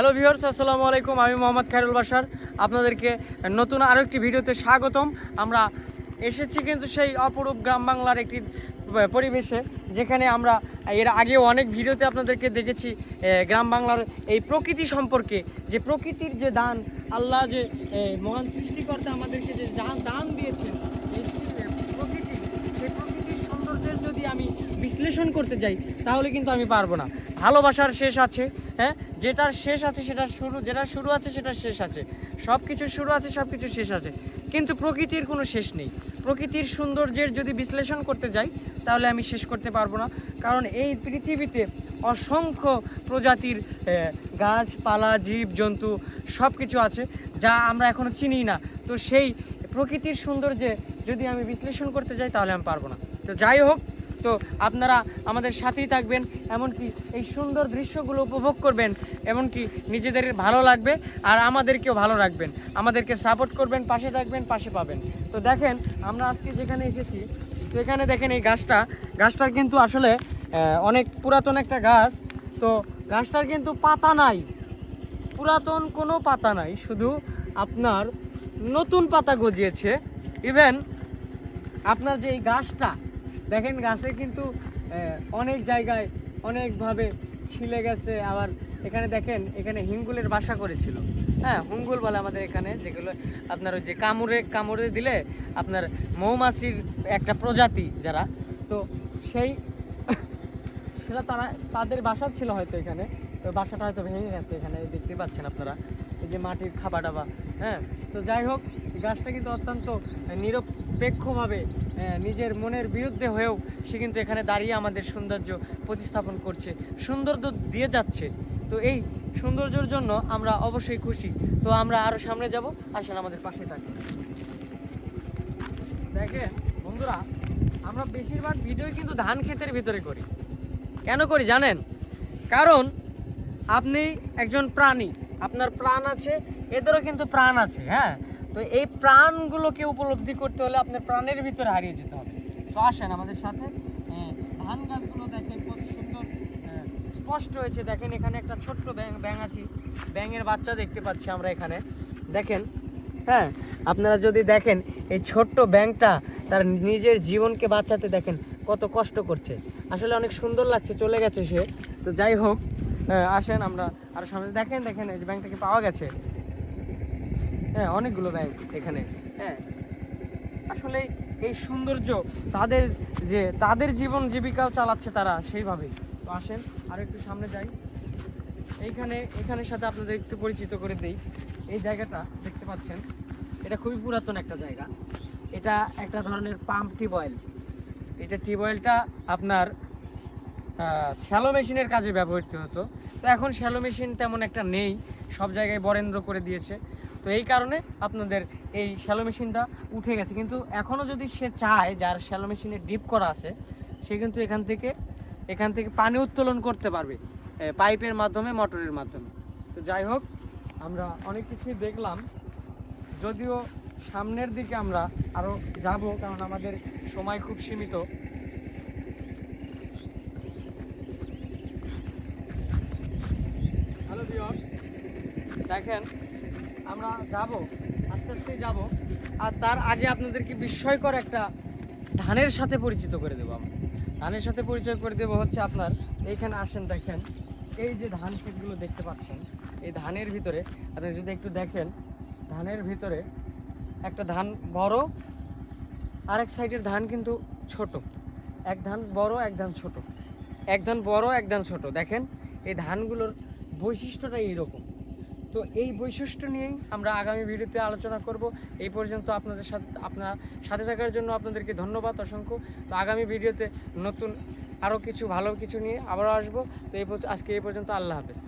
Hello viewers আসসালামু আলাইকুম। আমি মোহাম্মদ খায়রুল বাসার আপনাদেরকে নতুন আরও একটি ভিডিওতে স্বাগতম। আমরা এসেছি কিন্তু সেই অপরূপ গ্রাম বাংলার একটি পরিবেশে, যেখানে আমরা এর আগেও অনেক ভিডিওতে আপনাদেরকে দেখেছি গ্রাম বাংলার এই প্রকৃতি সম্পর্কে, যে প্রকৃতির যে দান, আল্লাহ যে মহান সৃষ্টিকর্তা আমাদেরকে যে দান দান দিয়েছেন প্রকৃতি সেই প্রকৃতির সৌন্দর্যের যদি আমি বিশ্লেষণ করতে যাই, তাহলে কিন্তু আমি পারব না। ভালোবাসার শেষ আছে হ্যাঁ? যেটার শেষ আছে সেটার শুরু, যেটার শুরু আছে সেটার শেষ আছে। সব কিছুর শুরু আছে সব কিছুর শেষ আছে। কিন্তু প্রকৃতির কোনো শেষ নেই। প্রকৃতির সৌন্দর্যের যদি বিশ্লেষণ করতে যাই, তাহলে আমি শেষ করতে পারব না। কারণ এই পৃথিবীতে অসংখ্য প্রজাতির গাছপালা জীব জন্তু সব কিছু আছে, যা আমরা এখনও চিনি না। তো সেই প্রকৃতির সৌন্দর্যে যদি আমি বিশ্লেষণ করতে যাই, তাহলে আমি পারব না। তো যাই হোক তো আপনারা আমাদের সাথেই থাকবেন, এমনকি এই সুন্দর দৃশ্যগুলো উপভোগ করবেন, এমনকি নিজেদের ভালো লাগবে আর আমাদেরকেও ভালো রাখবেন। আমাদেরকে সাপোর্ট করবেন, পাশে থাকবেন, পাশে পাবেন। তো দেখেন, আমরা আজকে যেখানে এসেছি, তো এখানে দেখেন এই গাছটা। গাছটার কিন্তু আসলে অনেক পুরাতন একটা গাছ। তো গাছটার কিন্তু পাতা নাই। পুরাতন কোনো পাতা নাই, শুধু আপনার নতুন পাতা গজিয়েছে। ইভেন আপনার যে এই গাছটা দেখেন গাছে কিন্তু অনেক জায়গায় অনেকভাবে ছিলে গেছে। আবার এখানে দেখেন, এখানে হিঙ্গুলের বাসা করেছিল। হ্যাঁ হুঙ্গুল বলে আমাদের এখানে, যেগুলো আপনার ওই যে কামড়ে কামড়ে দিলে আপনার মৌমাছির একটা প্রজাতি যারা, তো সেই সেটা তারা, তাদের বাসা ছিল হয়তো এখানে। তো বাসাটা হয়তো ভেঙে গেছে এখানে, দেখতে পাচ্ছেন আপনারা। এই যে মাটির খাবা ডাবা হ্যাঁ তো যাই হোক, গাছটা কিন্তু অত্যন্ত নিরপেক্ষভাবে নিজের মনের বিরুদ্ধে হয়েও সে কিন্তু এখানে দাঁড়িয়ে আমাদের সৌন্দর্য প্রতিস্থাপন করছে, সৌন্দর্য দিয়ে যাচ্ছে। তো এই সৌন্দর্যের জন্য আমরা অবশ্যই খুশি। তো আমরা আরও সামনে যাব, আসেন আমাদের পাশে থাকুন। দেখেন, বন্ধুরা, আমরা বেশিরভাগ ভিডিও কিন্তু ধান ক্ষেতের ভিতরে করি। কেন করি জানেন? কারণ আপনি একজন প্রাণী। আপনার প্রাণ আছে, এদেরও কিন্তু প্রাণ আছে হ্যাঁ? তো এই প্রাণগুলোকে উপলব্ধি করতে হলে আপনার প্রাণের ভিতরে হারিয়ে যেতে হবে। তো আসেন আমাদের সাথে ধান গাছগুলো দেখেন কত সুন্দর স্পষ্ট হয়েছে। দেখেন এখানে একটা ছোট্ট ব্যাং ব্যাং আছে, ব্যাঙের বাচ্চা দেখতে পাচ্ছি আমরা এখানে। দেখেন হ্যাঁ? আপনারা যদি দেখেন এই ছোট্ট ব্যাংকটা তার নিজের জীবনকে বাঁচাতে দেখেন কত কষ্ট করছে। আসলে অনেক সুন্দর লাগছে, চলে গেছে সে। তো যাই হোক আহ, আসেন আমরা। আর সামনে দেখেন দেখেন এই যে ব্যাংকটাকে পাওয়া গেছে। হ্যাঁ অনেকগুলো ব্যাংক এখানে। হ্যাঁ আসলে এই সৌন্দর্য তাদের যে তাদের জীবন জীবিকাও চালাচ্ছে তারা সেইভাবেই তো আসেন আর একটু সামনে যাই। এইখানে এখানের সাথে আপনাদের একটু পরিচিত করে দেই। এই জায়গাটা দেখতে পাচ্ছেন এটা খুবই পুরাতন একটা জায়গা। এটা একটা ধরনের পাম্প টিউবওয়েল এটা টিউবওয়েলটা আপনার শ্যালো মেশিনের কাজে ব্যবহৃত হতো। তো এখন শ্যালো মেশিন তেমন একটা নেই, সব জায়গায় বরেন্দ্র করে দিয়েছে। তো এই কারণে আপনাদের এই শ্যালো মেশিনটা উঠে গেছে। কিন্তু এখনও যদি সে চায়, যার শ্যালো মেশিনে ডিপ করা আছে, সে কিন্তু এখান থেকে এখান থেকে পানি উত্তোলন করতে পারবে পাইপের মাধ্যমে, মোটরের মাধ্যমে। তো যাই হোক, আমরা অনেক কিছুই দেখলাম। যদিও সামনের দিকে আমরা আরও যাব, কারণ আমাদের সময় খুব সীমিত হ্যালো বিয়র দেখেন, আমরা যাব, আস্তে আস্তে যাব। আর তার আগে আপনাদেরকে বিস্ময়কর একটা ধানের সাথে পরিচিত করে দেবো আমরা। ধানের সাথে পরিচয় করে দেবো হচ্ছে আপনার, এইখানে আসেন, দেখেন। এই যে ধান ক্ষেতগুলো দেখতে পাচ্ছেন, এই ধানের ভিতরে, আপনি যদি একটু দেখেন, ধানের ভিতরে একটা ধান বড়, আরেক সাইডের ধান কিন্তু ছোট। এক ধান বড়, এক ধান ছোট। এক ধান বড়, এক ধান ছোট। দেখেন, এই ধানগুলোর বৈশিষ্ট্যটা এইরকম। তো এই বৈশিষ্ট্য নিয়েই আমরা আগামী ভিডিওতে আলোচনা করব। এই পর্যন্ত আপনাদের সাথে, আপনার সাথে থাকার জন্য আপনাদেরকে ধন্যবাদ অসংখ্য। তো আগামী ভিডিওতে নতুন আরও কিছু ভালো কিছু নিয়ে আবারও আসব। তো এই আজকে এই পর্যন্ত আল্লাহ হাফেজ।